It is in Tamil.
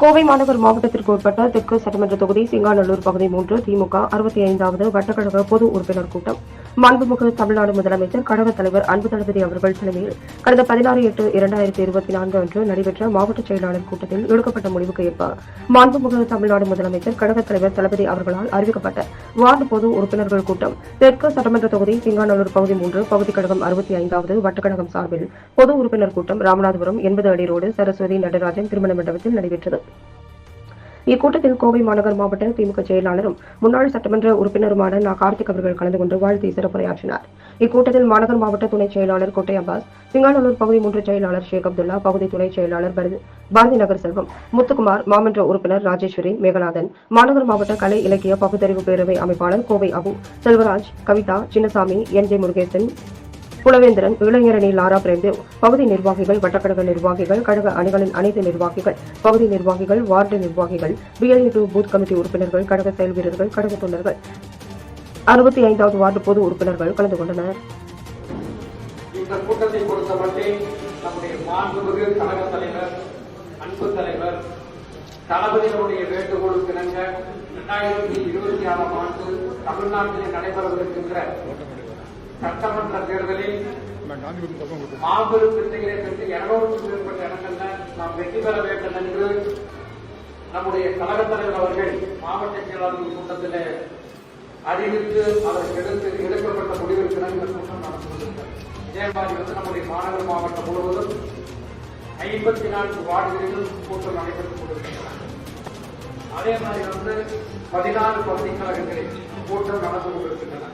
கோவை மாநகர் மாவட்டத்திற்கு உட்பட்ட தெற்கு சட்டமன்ற தொகுதி சிங்காநல்லூர் பகுதி மூன்று திமுக அறுபத்தி ஐந்தாவது வட்டக்கழக பொது உறுப்பினர் கூட்டம். மாண்புமிகு தமிழ்நாடு முதலமைச்சர் கழகத் தலைவர் அன்பு தளபதி அவர்கள் தலைமையில் கடந்த பதினாறு எட்டு இரண்டாயிரத்தி இருபத்தி நான்கு அன்று நடைபெற்ற மாவட்ட செயலாளர் கூட்டத்தில் எடுக்கப்பட்ட முடிவுக்கு ஏற்ப மாண்புமிகு தமிழ்நாடு முதலமைச்சர் கழகத் தலைவர் தளபதி அவர்களால் அறிவிக்கப்பட்ட வார்டு பொது உறுப்பினர்கள் கூட்டம் தெற்கு சட்டமன்ற தொகுதி சிங்காநல்லூர் பகுதி மூன்று பகுதி கழகம் அறுபத்தி ஐந்தாவது வட்டக்கழகம் சார்பில் பொது உறுப்பினர் கூட்டம் ராமநாதபுரம் எண்பது அடி ரோடு சரஸ்வதி நடராஜன் திருமண மண்டபத்தில் நடைபெற்றது. இக்கூட்டத்தில் கோவை மாநகர் மாவட்ட திமுக செயலாளரும் முன்னாள் சட்டமன்ற உறுப்பினருமான நா. கார்த்திக் அவர்கள் கலந்து கொண்டு வாழ்த்தி சிறப்புரையாற்றினார். இக்கூட்டத்தில் மாநகர் மாவட்ட துணை செயலாளர் கோட்டை அப்பாஸ் சிங்காநல்லூர் பகுதி மூன்று செயலாளர் ஷேக் அப்துல்லா பகுதி துணை செயலாளர் பாரதி நகர் செல்வம் முத்துக்குமார் மாமன்ற உறுப்பினர் ராஜேஸ்வரி மேகநாதன் மாநகர் மாவட்ட கலை இலக்கிய பகுத்தறிவு பேரவை அமைப்பாளர் கோவை அபு செல்வராஜ் கவிதா சின்னசாமி என் ஜே முருகேசன் புலவேந்திரன் இளைஞரணி லாரா பிரேம்தேவ் பகுதி நிர்வாகிகள் வட்டக்கழக நிர்வாகிகள் கழக அணிகளின் அனைத்து நிர்வாகிகள் பகுதி நிர்வாகிகள் வார்டு நிர்வாகிகள் பிஎல்இ டூ பூத் கமிட்டி உறுப்பினர்கள் கழக செயல் வீரர்கள் கழக தொண்டர்கள். அறுபத்தி ஐந்தாவது வார்டு பொது உறுப்பினர்கள் கலந்து கொண்டனர். இந்த கூட்டத்தை பொறுத்தமட்டில் நம்முடைய மாண்புமிகு கழக தலைவர் அன்பு தலைவர் தளபதிகளுடைய வேண்டுகோளுக்கு இணங்க இரண்டாயிரத்தி இருபத்தி ஆறாம் ஆண்டு தமிழ்நாட்டில் நடைபெறவிருக்கின்ற சட்டமன்ற தேர்தலில் மாபெரும் வெற்றிகளை பெற்று இருநூறுக்கும் மேற்பட்ட இடங்கள்ல நாம் வெற்றி பெற வேண்டும் என்று நம்முடைய கழக தலைவர் அவர்கள் மாவட்ட செயலாளர்கள் கூட்டத்தில் அறிவித்து அதற்கு எடுத்து எடுக்கப்பட்ட முடிவிற்கு இணங்க இந்த கூட்டம் நடந்து கொண்டிருக்கிறது. இதே மாதிரி வந்து நம்முடைய மாநகர் மாவட்டம் முழுவதும் ஐம்பத்தி நான்கு வார்டுகளிலும் கூட்டம் நடைபெற்றுக் கொண்டிருக்கின்றன அதே மாதிரி வந்து பதினாறு பகுதி கூட்டம் நடந்து கொண்டிருக்கின்றன.